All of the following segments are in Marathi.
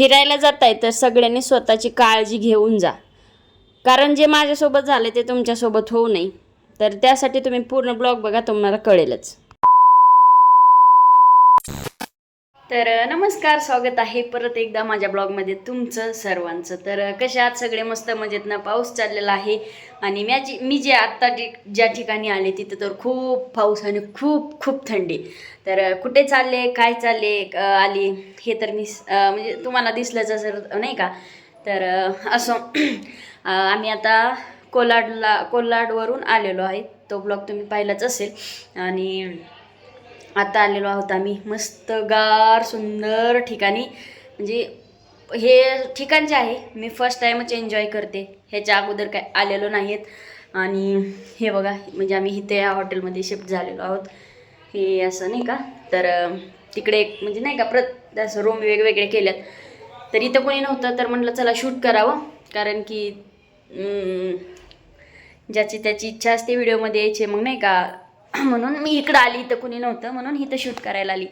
फिरायला जाताय तर सगळ्यांनी स्वतःची काळजी घेऊन जा. कारण जे माझ्यासोबत झाले ते तुमच्यासोबत होऊ नये. तर त्यासाठी तुम्ही पूर्ण ब्लॉग बघा तुम्हाला कळेलच. तर नमस्कार स्वागत आहे परत एकदा माझ्या ब्लॉगमध्ये तुमचं सर्वांचं. तर कशा आहात सगळे? मस्त मजेत ना पाऊस चाललेला आहे. आणि मी जी मी जे आत्ता ठिक ज्या ठिकाणी आले तिथं तर खूप पाऊस आणि खूप खूप थंडी. तर कुठे चालले? काय चालले? आली? हे तर मी म्हणजे तुम्हाला दिसलंच असेल नाही का? तर असो आम्ही आता कोलाडला कोलाडवरून आलेलो आहे. तो ब्लॉग तुम्ही पाहिलाच असेल. आणि आता आलेलो आहोत आम्ही. मस्तगार सुंदर ठिकाणी. म्हणजे हे ठिकाण जे आहे मी फर्स्ट टाईमच एन्जॉय करते. ह्याच्या अगोदर काय आलेलो नाहीत. आणि हे बघा म्हणजे आम्ही इथे या हॉटेलमध्ये शिफ्ट झालेलो आहोत. हे असं नाही का? तर तिकडे एक म्हणजे नाही का प्रत असं रूम वेगवेगळे केल्यात तर इथं कोणी नव्हतं तर म्हटलं चला शूट करावं. कारण की ज्याची त्याची इच्छा असते व्हिडिओमध्ये यायची मग नाही का म्हणून मी इकडं आली इथं कुणी नव्हतं म्हणून इथं शूट करायला आली.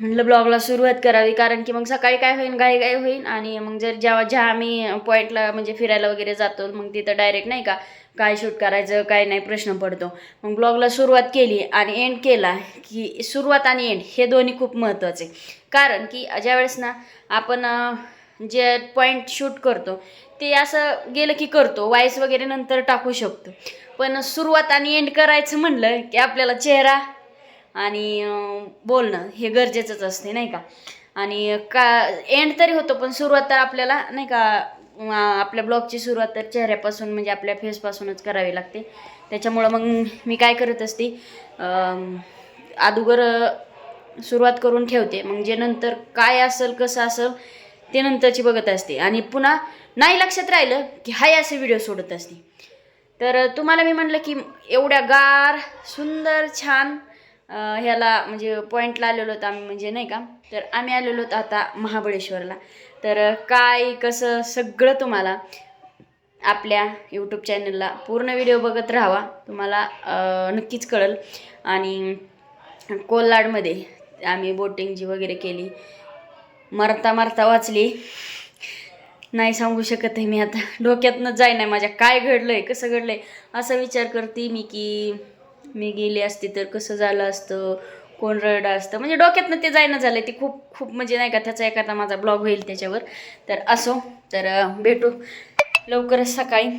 म्हटलं ब्लॉगला सुरुवात करावी कारण की मग सकाळी काय होईल गाई गाई होईल आणि मग जर जेव्हा ज्या आम्ही पॉईंटला म्हणजे फिरायला वगैरे जातो मग तिथं डायरेक्ट नाही का काय शूट करायचं काय नाही प्रश्न पडतो. मग ब्लॉगला सुरुवात केली आणि एंड केला की सुरुवात आणि एंड हे दोन्ही खूप महत्त्वाचे कारण की ज्यावेळेस ना आपण जे पॉईंट शूट करतो ते असं गेलं की करतो वाईस वगैरे नंतर टाकू शकतो. पण सुरुवात आणि एंड करायचं म्हणलं की आपल्याला चेहरा आणि बोलणं हे गरजेचंच असते नाही का? आणि का एंड तरी होतो पण सुरुवात तर आपल्याला नाही का आपल्या ब्लॉगची सुरुवात तर चेहऱ्यापासून म्हणजे आपल्या फेसपासूनच करावी लागते. त्याच्यामुळं मग मी काय करत असते अं, अगोदर सुरुवात करून ठेवते. मग जे नंतर काय असेल कसं असेल ते नंतरची बघत असते. आणि पुन्हा नाही लक्षात राहिलं की हाय असे व्हिडिओ सोडत असते. तर तुम्हाला मी म्हटलं की एवढ्या गार सुंदर छान ह्याला म्हणजे पॉईंटला आलेलो होतो आम्ही म्हणजे नाही का? तर आम्ही आलेलो होतो आता महाबळेश्वरला. तर काय कसं सगळं तुम्हाला आपल्या यूट्यूब चॅनलला पूर्ण व्हिडिओ बघत राहावा तुम्हाला नक्कीच कळेल. आणि कोल्हाडमध्ये आम्ही बोटिंगची वगैरे केली मरता मरता वाचली. नाही सांगू शकत आहे मी आता. डोक्यातनं जाय नाही माझ्या. काय घडलं आहे कसं घडलं आहे असा विचार करते मी की मी गेली असती तर कसं झालं असतं? कोण रडलं असतं? म्हणजे डोक्यातनं ते जायना झालं ते खूप खूप म्हणजे नाही का त्याचा एखादा माझा ब्लॉग होईल त्याच्यावर. तर असो. तर भेटू. लवकरच सकाळी.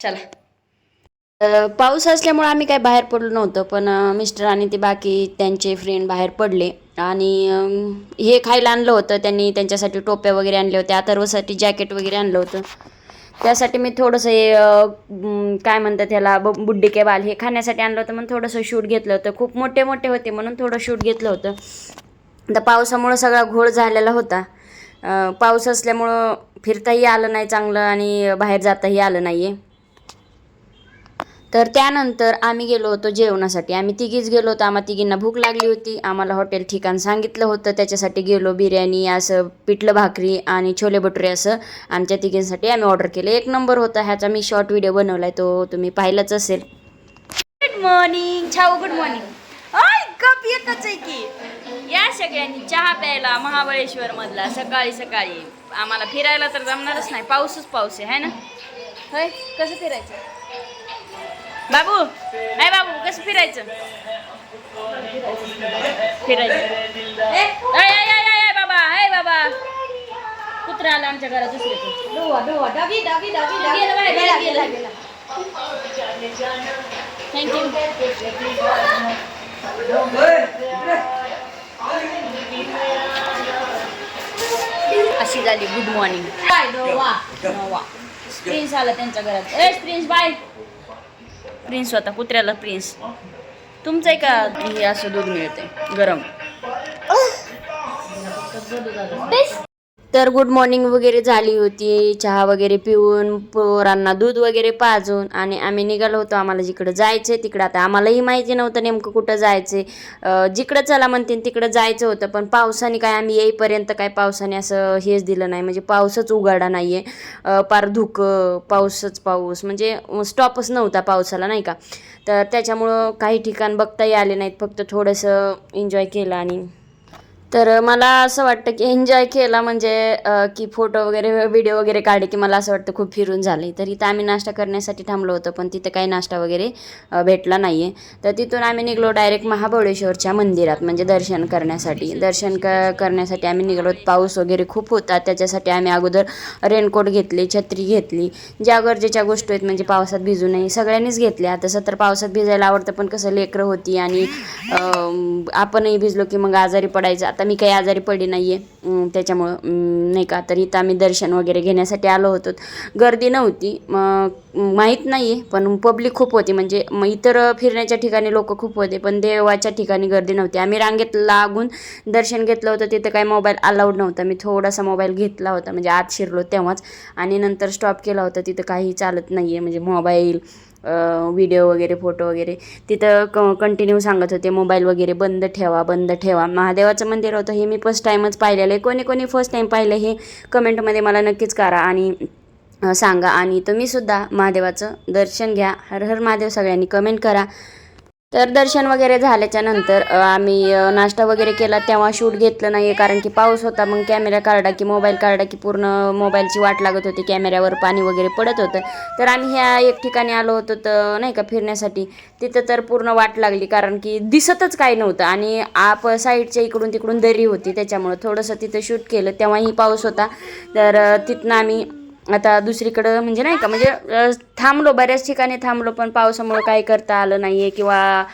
चला. पाऊस असल्यामुळे आम्ही काय बाहेर पडलो नव्हतं. पण मिस्टर आणि ते बाकी त्यांचे फ्रेंड बाहेर पडले. आणि हे खायला आणलं होतं त्यांनी त्यांच्यासाठी टोप्या वगैरे आणल्या होत्या अथर्वसाठी जॅकेट वगैरे आणलं होतं. त्यासाठी मी थोडंसं हे काय म्हणतात ह्याला ब बुड्डी के बाल हे खाण्यासाठी आणलं होतं म्हणून थोडंसं शूट घेतलं होतं. खूप मोठे मोठे होते म्हणून थोडं शूट घेतलं होतं. तर पावसामुळं सगळा घोळ झालेला होता. पाऊस असल्यामुळं फिरताही आलं नाही चांगलं आणि बाहेर जाताही आलं नाही आहे तर त्यानंतर आम्ही गेलो होतो जेवणासाठी. आम्ही तिघीच गेलो होतो. आम्हाला तिघींना भूक लागली होती. आम्हाला हॉटेल ठिकाण सांगितलं होतं. त्याच्यासाठी गेलो बिर्याणी असं पिठलं भाकरी आणि छोले भटुरे असं आमच्या तिघींसाठी आम्ही ऑर्डर केलं. एक नंबर होता. ह्याचा मी शॉर्ट व्हिडिओ बनवला आहे तो तुम्ही पाहिलाच असेल. गुड मॉर्निंग छाऊ गुड मॉर्निंग आय कप एकच आहे की. या सगळ्यांनी चहा प्यायला महाबळेश्वर मधला. सकाळी सकाळी. आम्हाला फिरायला तर जमणारच नाही. पाऊसच पाऊस आहे है ना? होय? कसं फिरायचं? बाबू नाही बाबू कसं फिरायचं फिरायचं ए, अय, अय, अय, अय, बाबा हाय बाबा कुत्रा आला आमच्या घरात दुसरे डोवा डोवा डॉगी डॉगी डॉगी डॉगी गेला बाहेर, गेला, गेला गेला. गेला थँक्यू अशी झाली गुड मॉर्निंग काय डोवा नवा प्रिन्स आला त्यांच्या घरात ए प्रिन्स बाय प्रिन्स होता कुत्र्याला प्रिन्स तुमचं आहे का हे असं दूध मिळते गरम. तर गुड मॉर्निंग वगैरे झाली होती. चहा वगैरे पिऊन पोरांना दूध वगैरे पाजून आणि आम्ही निघालो होतो. आम्हाला जिकडं जायचं आहे तिकडं. आता आम्हालाही माहिती नव्हतं नेमकं कुठं जायचं आहे जिकडं चला म्हणते तिकडं जायचं होतं. पण पावसाने काय आम्ही येईपर्यंत काय पावसाने असं हेच दिलं नाही. म्हणजे पावसच उघाडा नाही आहे पार धुकं पाऊसच पाऊस. म्हणजे स्टॉपच नव्हता पावसाला नाही का? तर त्याच्यामुळं काही ठिकाण बघताही आले नाहीत. फक्त थोडंसं एन्जॉय केलं आणि तर मला असं वाटतं की एन्जॉय केला म्हणजे की फोटो वगैरे व्हिडिओ वगैरे काढले की मला असं वाटतं खूप फिरून झाले. तर इथं आम्ही नाश्ता करण्यासाठी थांबलो होतो पण तिथं काही नाश्ता वगैरे भेटला नाही आहे तर तिथून आम्ही निघलो डायरेक्ट महाबळेश्वरच्या मंदिरात म्हणजे दर्शन करण्यासाठी. दर्शन क करण्यासाठी आम्ही निघलो. पाऊस वगैरे खूप होता. त्याच्यासाठी आम्ही अगोदर रेनकोट घेतले छत्री घेतली. ज्या गरजेच्या गोष्टी आहेत म्हणजे पावसात भिजू नये सगळ्यांनीच घेतल्या. तसं तर पावसात भिजायला आवडतं पण कसं लेकरं होती आणि आपणही भिजलो की मग आजारी पडायचं. आता मी काही आजारी पडली नाही आहे त्याच्यामुळं नाही का? तर इथं आम्ही दर्शन वगैरे घेण्यासाठी आलो होतो. गर्दी नव्हती. मग माहीत नाही आहे पण पब्लिक खूप होती. म्हणजे मग इतर फिरण्याच्या ठिकाणी लोक खूप होते पण देवाच्या ठिकाणी गर्दी नव्हती. आम्ही रांगेत लागून दर्शन घेतलं होतं. तिथं काही मोबाईल अलाउड नव्हता. मी थोडासा मोबाईल घेतला होता. म्हणजे आत शिरलो तेव्हाच. आणि नंतर स्टॉप केला होता. तिथं काही चालत नाही आहे म्हणजे मोबाईल व्हिडिओ वगैरे फोटो वगैरे. तिथं क कंटिन्यू सांगत होते मोबाईल वगैरे बंद ठेवा बंद ठेवा. महादेवाचं मंदिर होतं हे मी फर्स्ट टाईमच पाहिलेलं आहे. कोणी कोणी फर्स्ट टाईम पाहिलं हे कमेंटमध्ये मला नक्कीच करा आणि सांगा. आणि तुम्हीसुद्धा महादेवाचं दर्शन घ्या. हर हर महादेव सगळ्यांनी कमेंट करा. तर दर्शन वगैरे झाल्याच्यानंतर आम्ही नाश्ता वगैरे केला. तेव्हा शूट घेतलं नाही आहे कारण की पाऊस होता. मग कॅमेरा काढला की मोबाईल काढला की पूर्ण मोबाईलची वाट लागत होती. कॅमेऱ्यावर पाणी वगैरे पडत होतं. तर आम्ही ह्या एक ठिकाणी आलो होतो तर नाही का फिरण्यासाठी. तिथं तर पूर्ण वाट लागली कारण की दिसतच काही नव्हतं. आणि आप साईडच्या इकडून तिकडून दरी होती. त्याच्यामुळं थोडंसं तिथं शूट केलं. तेव्हाही पाऊस होता. तर तिथनं आम्ही आता दुसरीकडं म्हणजे नाही का म्हणजे थांबलो बऱ्याच ठिकाणी थांबलो पण पावसामुळं काही करता आलं नाही आहे किंवा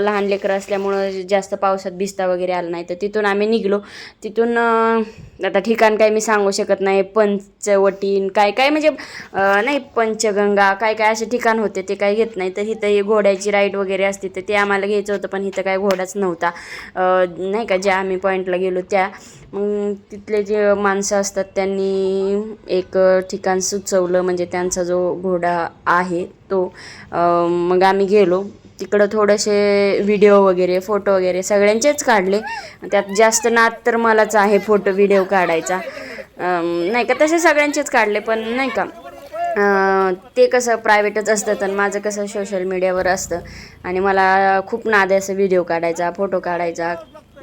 लहान लेकरं असल्यामुळं जास्त पावसात भिजता वगैरे आलं नाही. तर तिथून आम्ही निघलो. तिथून आता ठिकाण काय मी सांगू शकत नाही. पंचवटीन काय काय म्हणजे नाही पंचगंगा काय काय असे ठिकाण होते ते काही घेत नाही. तर इथं हे घोड्याची राईड वगैरे असते तर ते आम्हाला घ्यायचं होतं पण इथं काय घोडाच नव्हता. नाही का ज्या आम्ही पॉईंटला गेलो त्या. मग तिथले जे माणसं असतात त्यांनी एक ठिकाण सुचवलं म्हणजे त्यांचा जो घोडा आहे तो मग आम्ही गेलो. तिकडं थोडेसे व्हिडिओ वगैरे फोटो वगैरे सगळ्यांचेच काढले. त्यात जास्त नाद तर मलाच आहे फोटो व्हिडिओ काढायचा. नाही का तसे सगळ्यांचेच काढले पण नाही का ते कसं प्रायव्हेटच असतं तर माझं कसं सोशल मीडियावर असतं. आणि मला खूप नाद आहे असं व्हिडिओ काढायचा फोटो काढायचा.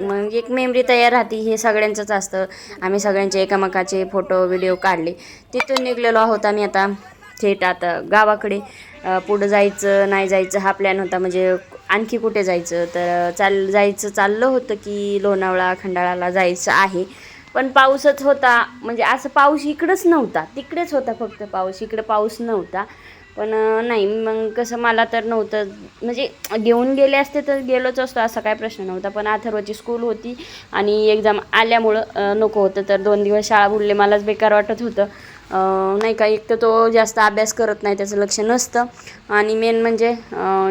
मग एक मेमरी तयार राहते हे सगळ्यांचंच असतं. आम्ही सगळ्यांचे एकामेकाचे फोटो व्हिडिओ काढले. तिथून निघलेलो आहोत आम्ही आता थेट आता गावाकडे. पुढं जायचं नाही जायचं हा प्लॅन होता. म्हणजे आणखी कुठे जायचं? तर चाल जायचं चाललं होतं की लोणावळा खंडाळाला जायचं आहे. पण पाऊसच होता. म्हणजे असं पाऊस इकडंच नव्हता. तिकडेच होता फक्त पाऊस. इकडे पाऊस नव्हता. पण नाही मग कसं मला तर नव्हतं म्हणजे घेऊन गेले असते तर गेलोच असतो असा काय प्रश्न नव्हता. पण अथर्वची स्कूल होती आणि एक्झाम आल्यामुळं नको होतं. तर दोन दिवस शाळा बुडले मलाच बेकार वाटत होतं. नाही का एक तर तो जास्त अभ्यास करत नाही त्याचं लक्ष नसतं. आणि मेन म्हणजे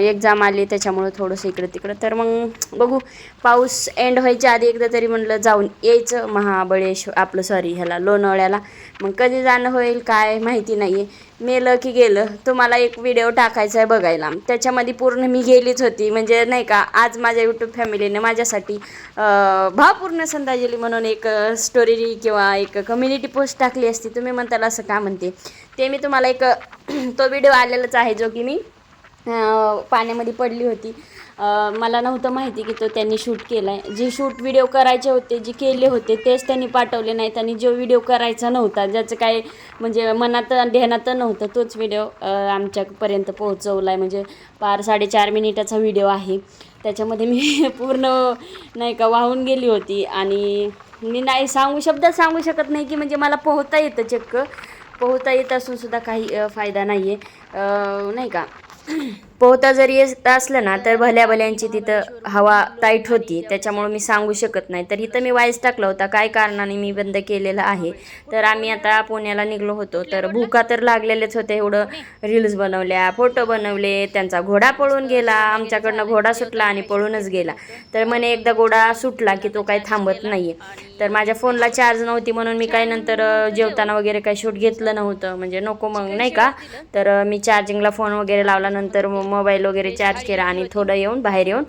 एक्झाम आली त्याच्यामुळं थोडंसं इकडं तिकडं. तर मग बघू पाऊस एंड व्हायच्या आधी एकदा तरी म्हणलं जाऊन यायचं महाबळेश्वर आपलं सॉरी ह्याला लोणावळ्याला. मग कधी जाणं होईल काय माहिती नाही आहे मेलं की गेलं तुम्हाला एक व्हिडिओ टाकायचा आहे बघायला. त्याच्यामध्ये पूर्ण मी गेलीच होती. म्हणजे नाही का आज माझ्या यूट्यूब फॅमिलीने माझ्यासाठी भावपूर्ण संधाजली म्हणून एक स्टोरी किंवा एक कम्युनिटी पोस्ट टाकली असती. तुम्ही म्हणताल असं का म्हणते? ते मी तुम्हाला एक तो व्हिडिओ आलेलाच आहे जो की मी पाण्यामध्ये पडली होती. मला नव्हतं माहिती की तो त्यांनी शूट केला आहे जे शूट व्हिडिओ करायचे होते जे केले होते तेच त्यांनी पाठवले नाहीत आणि जो व्हिडिओ करायचा नव्हता ज्याचं काय म्हणजे मनात ध्यानात नव्हतं तोच व्हिडिओ आमच्यापर्यंत पोहोचवला आहे म्हणजे पार साडेचार मिनिटाचा व्हिडिओ आहे. त्याच्यामध्ये मी पूर्ण नाही का वाहून गेली होती आणि मी नाही सांगू शब्दात सांगू शकत नाही की म्हणजे मला पोहता येतं चक्क. पोहता येत असूनसुद्धा काही फायदा नाही आहे नाही का? पोहता जरी येत असलं ना तर भल्या भल्यांची तिथं हवा टाईट होती. त्याच्यामुळं मी सांगू शकत नाही. तर इथं मी वाईस टाकला होता. काय कारणाने मी बंद केलेला आहे? तर आम्ही आता पुण्याला निघलो होतो. तर भूका तर लागलेलेच होते एवढं रील्स बनवल्या फोटो बनवले. त्यांचा घोडा पळून गेला. आमच्याकडनं घोडा सुटला आणि पळूनच गेला. तर म्हणे एकदा घोडा सुटला की तो काही थांबत नाही तर माझ्या फोनला चार्ज नव्हती म्हणून मी काय नंतर जेवताना वगैरे काही शूट घेतलं नव्हतं. म्हणजे नको मग नाही का? तर मी चार्जिंगला फोन वगैरे लावल्यानंतर मोबाईल वगैरे चार्ज केला आणि थोडं येऊन बाहेर येऊन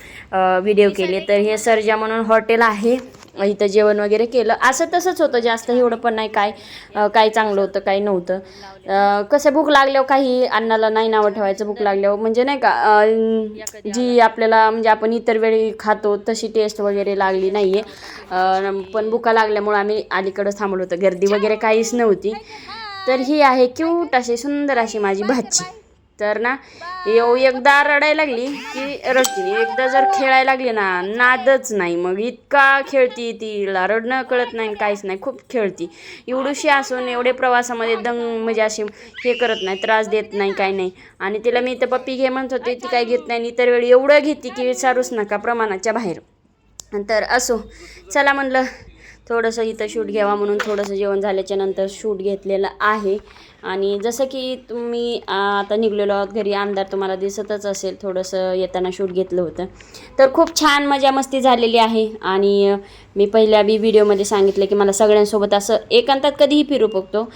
व्हिडिओ केले. तर हे सर्जा म्हणून हॉटेल आहे. इथं जेवण वगैरे केलं. असं तसंच होतं जास्त. एवढं पण नाही काय काय चांगलं होतं काही नव्हतं. कसं भूक लागल्यावर काही अन्नाला नाही नावं ठेवायचं भूक लागल्यावर. म्हणजे नाही का जी आपल्याला म्हणजे आपण इतर वेळी खातो तशी टेस्ट वगैरे लागली नाही आहे पण भुका लागल्यामुळं आम्ही अलीकडं थांबलो होतो. गर्दी वगैरे काहीच नव्हती. तर ही आहे क्यूट अशी सुंदर अशी माझी भाची. तर ना येऊ एकदा रडायला लागली की रडती एकदा जर खेळायला लागली ना नादच नाही. मग इतका खेळती तिला. रडणं कळत नाही काहीच नाही. खूप खेळती. एवढीशी असून एवढे प्रवासामध्ये दंग म्हणजे अशी हे करत नाही त्रास देत नाही काही नाही. आणि तिला मी तर पप्पी घे म्हणत होते ती काय घेत नाही. आणि इतर वेळी एवढं घेते की विचारूच नका प्रमाणाच्या बाहेर. तर असो. चला म्हणलं थोडंसं इथं शूट घ्यावा म्हणून थोडंसं जेवण झाल्याच्यानंतर शूट घेतलेलं आहे. आणि जसं की तुम्ही आता निघलेलो आहोत घरी अंधार तुम्हाला दिसतच असेल थोडंसं येताना शूट घेतलं होतं. तर खूप छान मजा मस्ती झालेली आहे. आणि मी पहिल्या बी व्हिडिओमध्ये सांगितलं की मला सगळ्यांसोबत असं एकांतात कधीही फिरू शकतो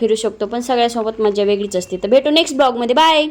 फिरू शकतो पण सगळ्यासोबत मजा वेगळीच असते. तर भेटू नेक्स्ट ब्लॉगमध्ये बाय